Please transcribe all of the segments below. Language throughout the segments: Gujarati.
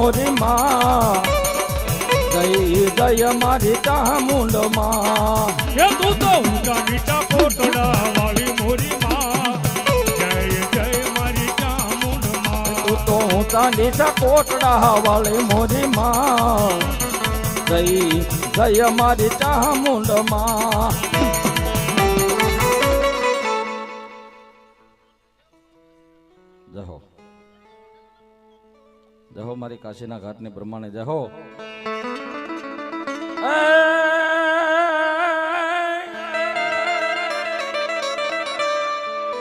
મોરી માં. જય જય મારી ચામુંડમાં. એ તું તો ઊંચા નીચા કોટડા વાળી મોરી માં. જય જય મારી ચામુંડમાં. તું તો ઊંચા નીચા કોટડા વાળી મોરી માં. જય જય મારી ચામુંડમાં. જહો મારી કાશીના ઘાટને પ્રમાણે જહો.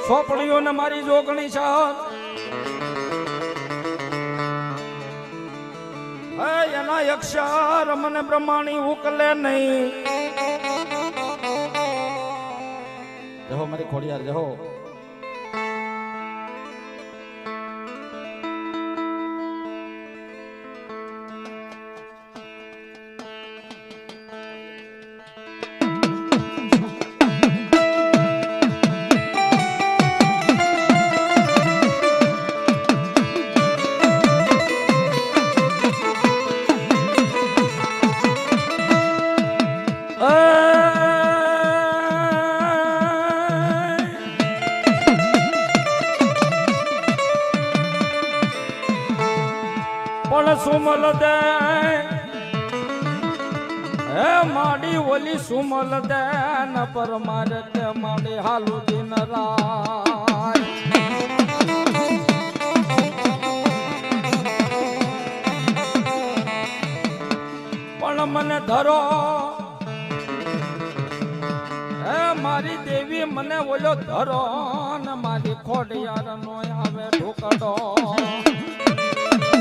સોપડીઓને મારી જોગણી છે હે, એના અક્ષર મને બ્રહ્માણી ઉકલે નહીં. જહો મારી ખોડિયાર જહો. પણ સુમલ દે. હે માડી ઓલી સુમલ દે, ન પર મારે તે માડી હાલુ દિન રાય. પણ મને ધરો. હે મારી દેવી, મને ઓલો ધરો, ને મારી ખોડિયાર નો આવે ઢોકડો.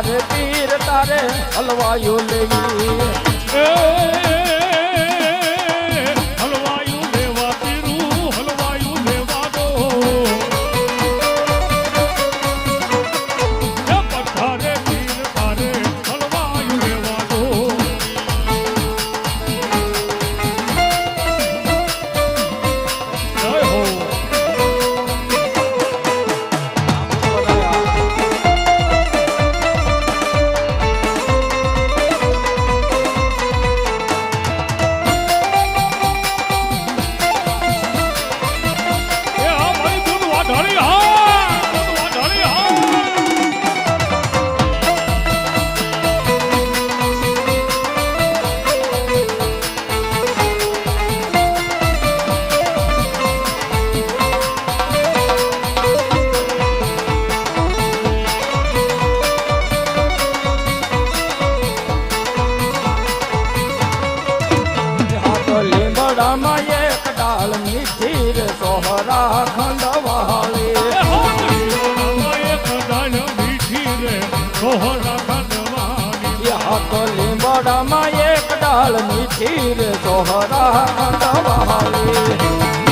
પથારે પીર તારે હલવાયો લેવી એક ડાળ મીઠી રે સોહરા ખંડવાળી. હાથ લીમડામાં એક ડાળ મીઠી રે સોહરા ખંડવાળી.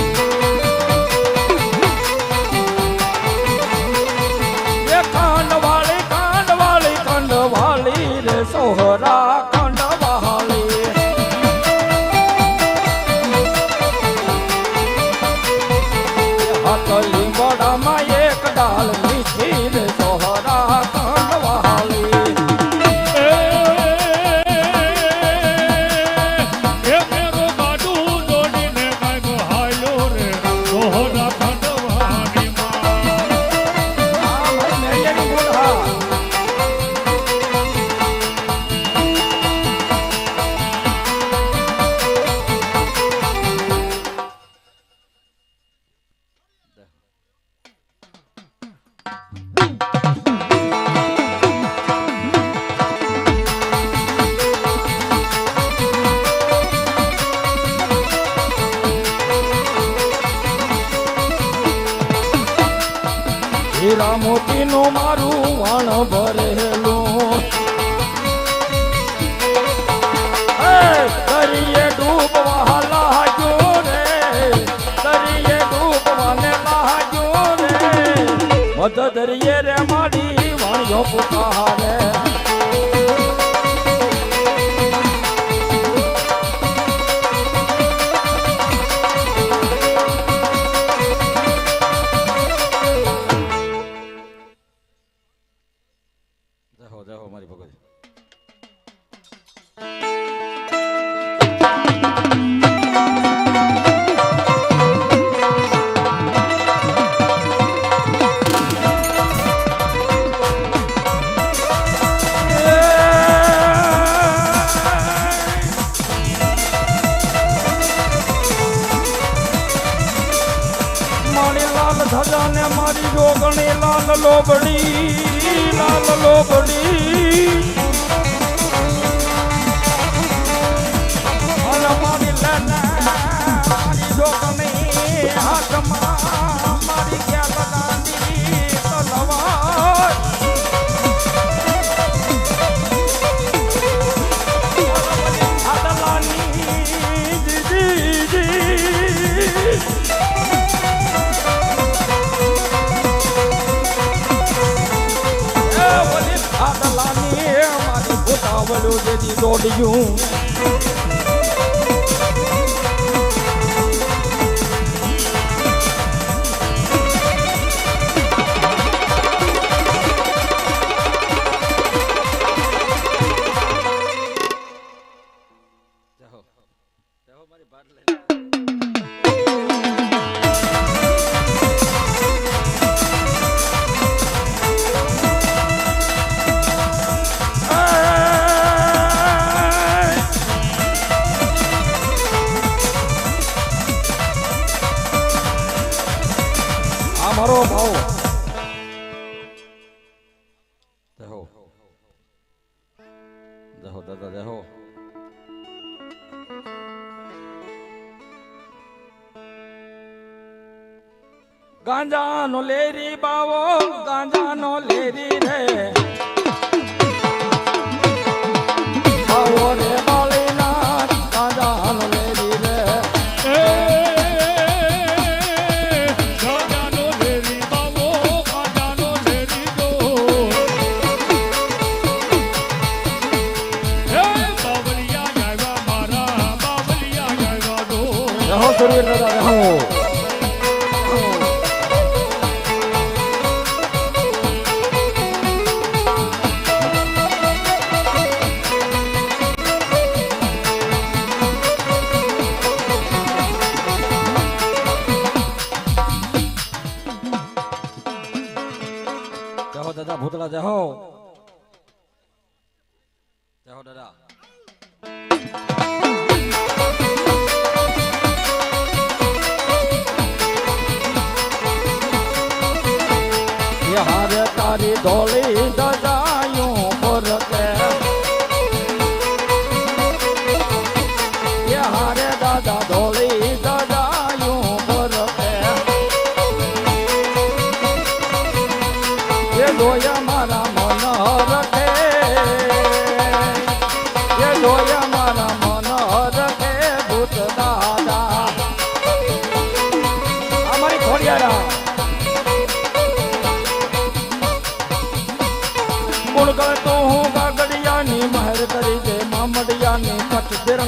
વાણિયો પુકારે જય હો જય હો મારી ભગવતી લોબડી લાલ લોબડી ભૂતાવલું જેથી દોડ્યું ગાંજાનો લેરી બાવો ગાંજાનો લેરી રે. આવો રે બાળીના ગાંજાનો લેરી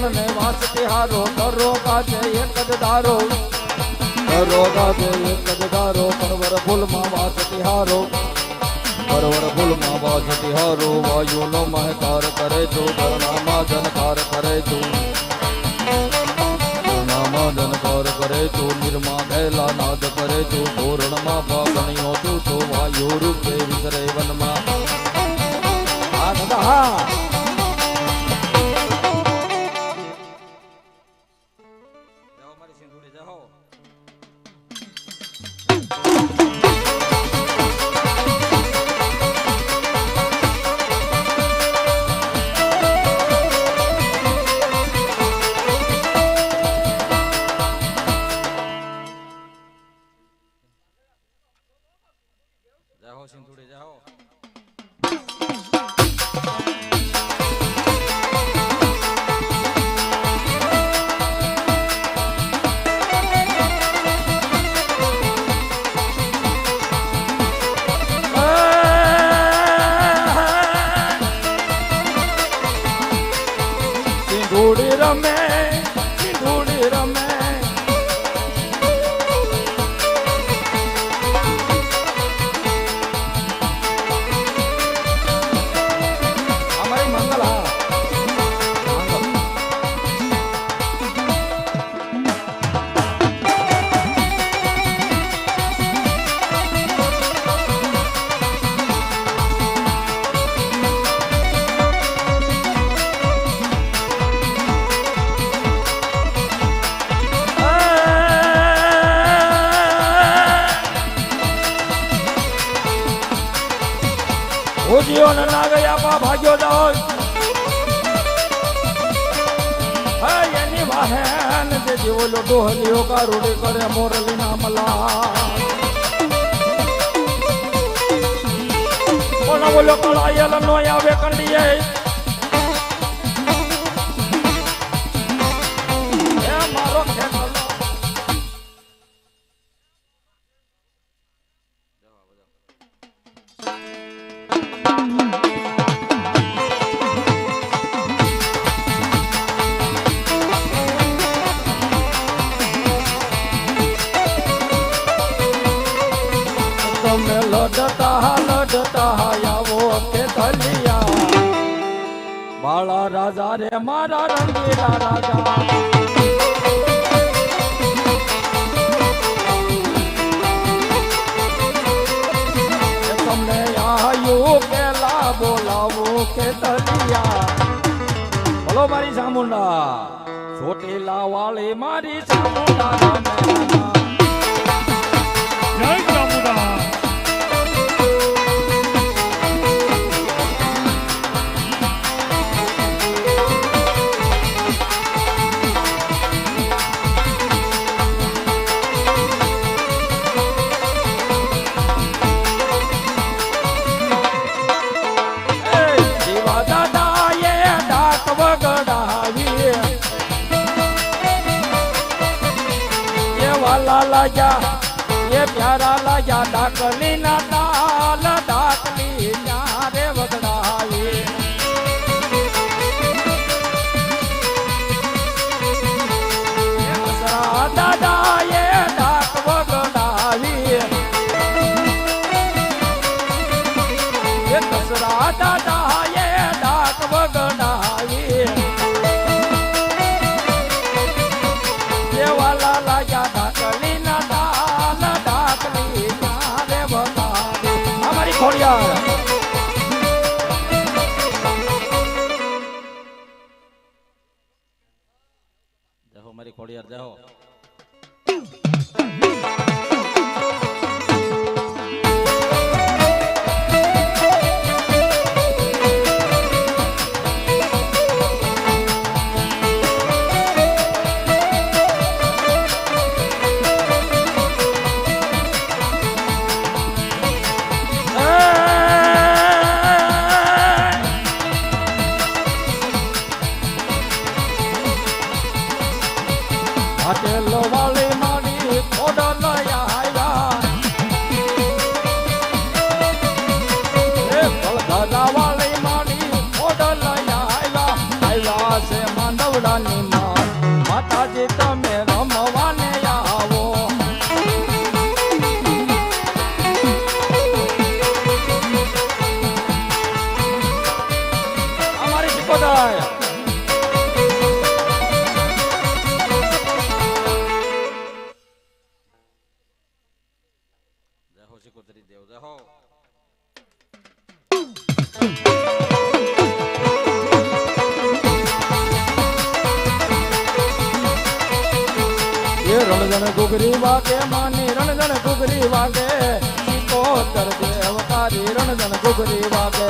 કચ્છ દિરણ ને વાસ તિહારો કરો કાજે એક જ દારો કરો કાજે એક જ દારો પરવર ફૂલમાં વાસ તિહારો. પરવર ફૂલમાં વાસ તિહારો, વાયુનો મહકાર કરે જો ધરણામાં જનકાર કરે જો ધરણામાં જનકાર કરે જો નિર્મા ગયેલા નાદ કરે જો ધોરણમાં ફાગણીઓ તું વાયુ રૂપે વિસરે વનમાં. હા. પા ભાગ્યો હા, એની વાહેન જે જેવો લોટો હલિયો કારુડે કરે મોરલી ના મલા બોલો કળાયલ નો આવે કંડીએ. લડતા લડતા આવો કે ધલિયા. બાળા રાજા રે, મારા રંગીલા રાજા. બોલાવો કે ધલિયા. બોલો મારી સામુંડા ચોટીલા વાળી મારી સામુંડા જય ચામુંડા. લાગ્યા એ પ્યારા લાગ્યા ડાકલી ના તાલ હો શીખોતરી દેવ જય હો રણજણ ઘુઘરી વાગે, માની રણજણ ઘુઘરી વાગે. કોતર દેવ તારી રણજણ ઘુઘરી વાગે.